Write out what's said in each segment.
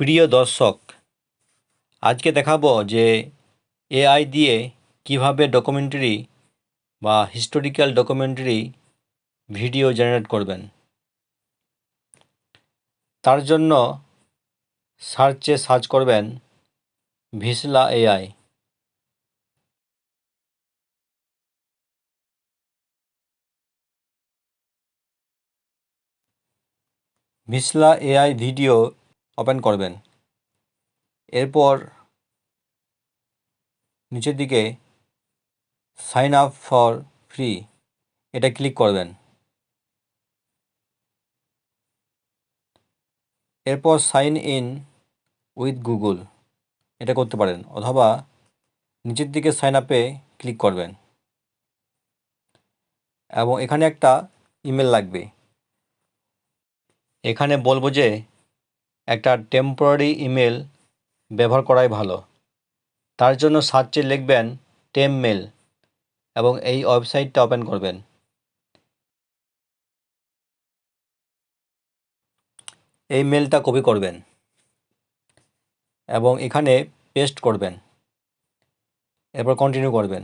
প্রিয় দর্শক, আজকে দেখাবো যে এআই দিয়ে কীভাবে ডকুমেন্টারি বা হিস্টোরিক্যাল ডকুমেন্টারি ভিডিও জেনারেট করবেন। তার জন্য সার্চে সার্চ করবেন ভিসলা এআই ভিসলা এআই ভিডিও ওপেন করবেন। এরপর নিচের দিকে সাইন আপ ফর ফ্রি এটা ক্লিক করবেন। এরপর সাইন ইন উইথ গুগল এটা করতে পারেন অথবা নিচের দিকে সাইন আপে ক্লিক করবেন। এবং এখানে একটা ইমেল লাগবে। এখানে বলব যে একটা টেম্পোরারি ইমেল ব্যবহার করাই ভালো। তার জন্য সার্চে লিখবেন টেম মেল এবং এই ওয়েবসাইটটা ওপেন করবেন। এই মেলটা কপি করবেন এবং এখানে পেস্ট করবেন। এরপর কন্টিনিউ করবেন।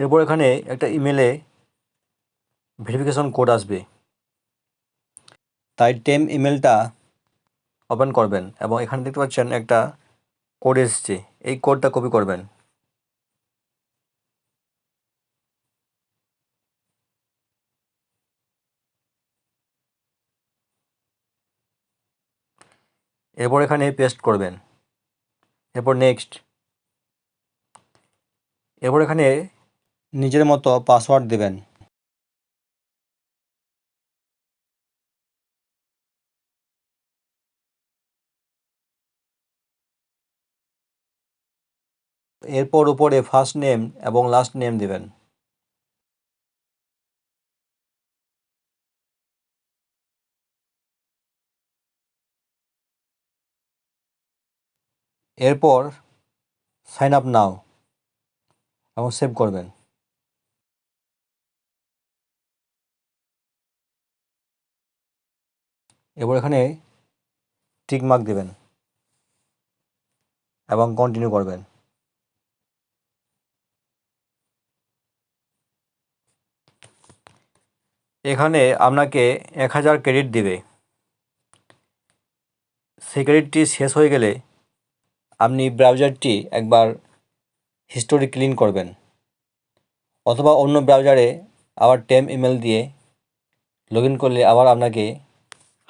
এরপর এখানে একটা ইমেলে ভেরিফিকেশন কোড আসবে। তাই টেম ইমেলটা ওপেন করবেন এবং এখানে দেখতে পাচ্ছেন একটা কোড এসছে। এই কোডটা কপি করবেন। এরপর এখানে পেস্ট করবেন। এরপর নেক্সট এরপর এখানে নিজের মতো পাসওয়ার্ড দেবেন। এরপর উপরে ফার্স্ট নেম এবং লাস্ট নেম দেবেন। এরপর সাইন আপ নাও এবং সেভ করবেন। এবার এখানে টিক মার্ক দেবেন এবং কন্টিনিউ করবেন। এখানে আপনাকে এক হাজার ক্রেডিট দেবে। সেই ক্রেডিটটি শেষ হয়ে গেলে আপনি ব্রাউজারটি একবার হিস্টোরি ক্লিন করবেন। অথবা অন্য ব্রাউজারে আবার টেম ইমেল দিয়ে লগ করলে আবার আপনাকে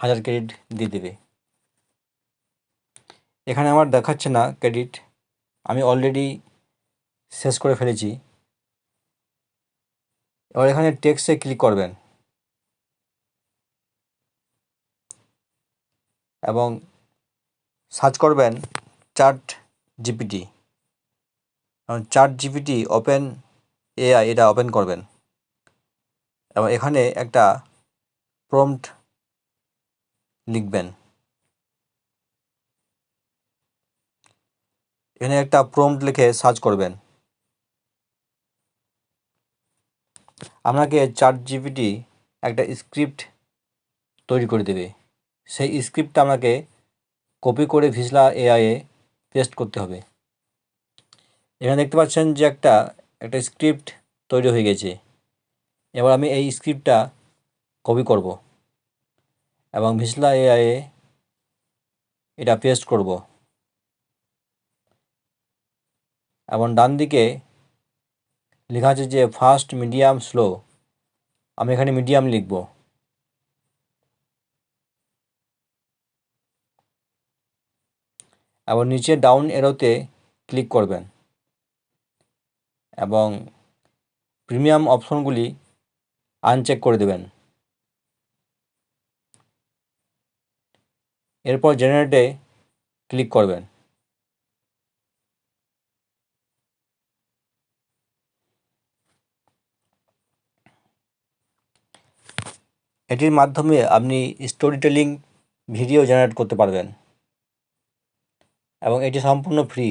হাজার ক্রেডিট দিয়ে দেবে। এখানে আমার দেখাচ্ছে না ক্রেডিট। আমি অলরেডি শেষ করে ফেলেছি। এবার এখানে টেক্সটে ক্লিক করবেন। এবং সার্চ করবেন chart GPT chart GPT open AI এটা ওপেন করবেন। এবং এখানে একটা প্রম্পট লিখবেন। এখানে একটা প্রম্পট লিখে সার্চ করবেন। আপনাকে চার্ট জিপিটি একটা স্ক্রিপ্ট তৈরি করে দেবে। সেই স্ক্রিপ্টটা আপনাকে কপি করে ভিসলা এআইয়ে পেস্ট করতে হবে। এখানে দেখতে পাচ্ছেন যে একটা একটা স্ক্রিপ্ট তৈরি হয়ে গেছে। এবার আমি এই স্ক্রিপ্টটা কপি করব। এবং ভিসলা এআইয়ে এটা পেস্ট করব। এবং ডান দিকে লেখা আছে যে ফাস্ট মিডিয়াম স্লো আমি এখানে মিডিয়াম লিখব। এবং নিচে ডাউন এরোতে ক্লিক করবেন। এবং প্রিমিয়াম অপশনগুলি আনচেক করে দেবেন। এরপর জেনারেটে ক্লিক করবেন। এটির মাধ্যমে আপনি স্টোরি টেলিং ভিডিও জেনারেট করতে পারবেন এবং এটি সম্পূর্ণ ফ্রি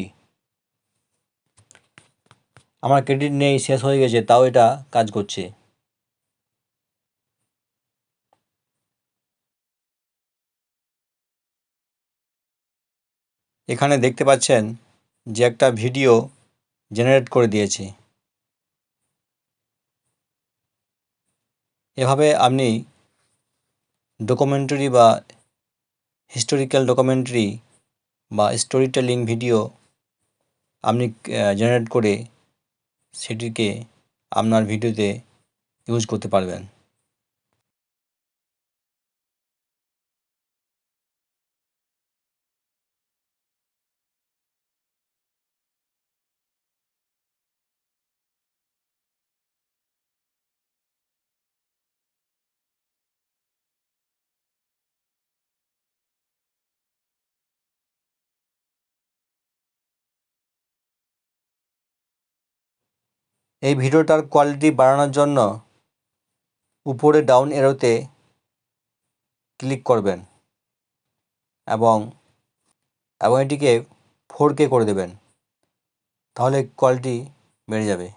আমার ক্রেডিট নেই, শেষ হয়ে গেছে, তাও এটা কাজ করছে। এখানে দেখতে পাচ্ছেন যে একটা ভিডিও জেনারেট করে দিয়েছি। এভাবে আপনি ডকুমেন্টারি বা হিস্টোরিক্যাল ডকুমেন্টারি বা স্টোরি টেলিং ভিডিও আপনি জেনারেট করে সেটিকে আপনার ভিডিওতে ইউজ করতে পারবেন। এই ভিডিওটার কোয়ালিটি বাড়ানোর জন্য উপরে ডাউন এরোতে ক্লিক করবেন এবং এবং এটিকে ফোর কে করে দেবেন। তাহলে কোয়ালিটি বেড়ে যাবে।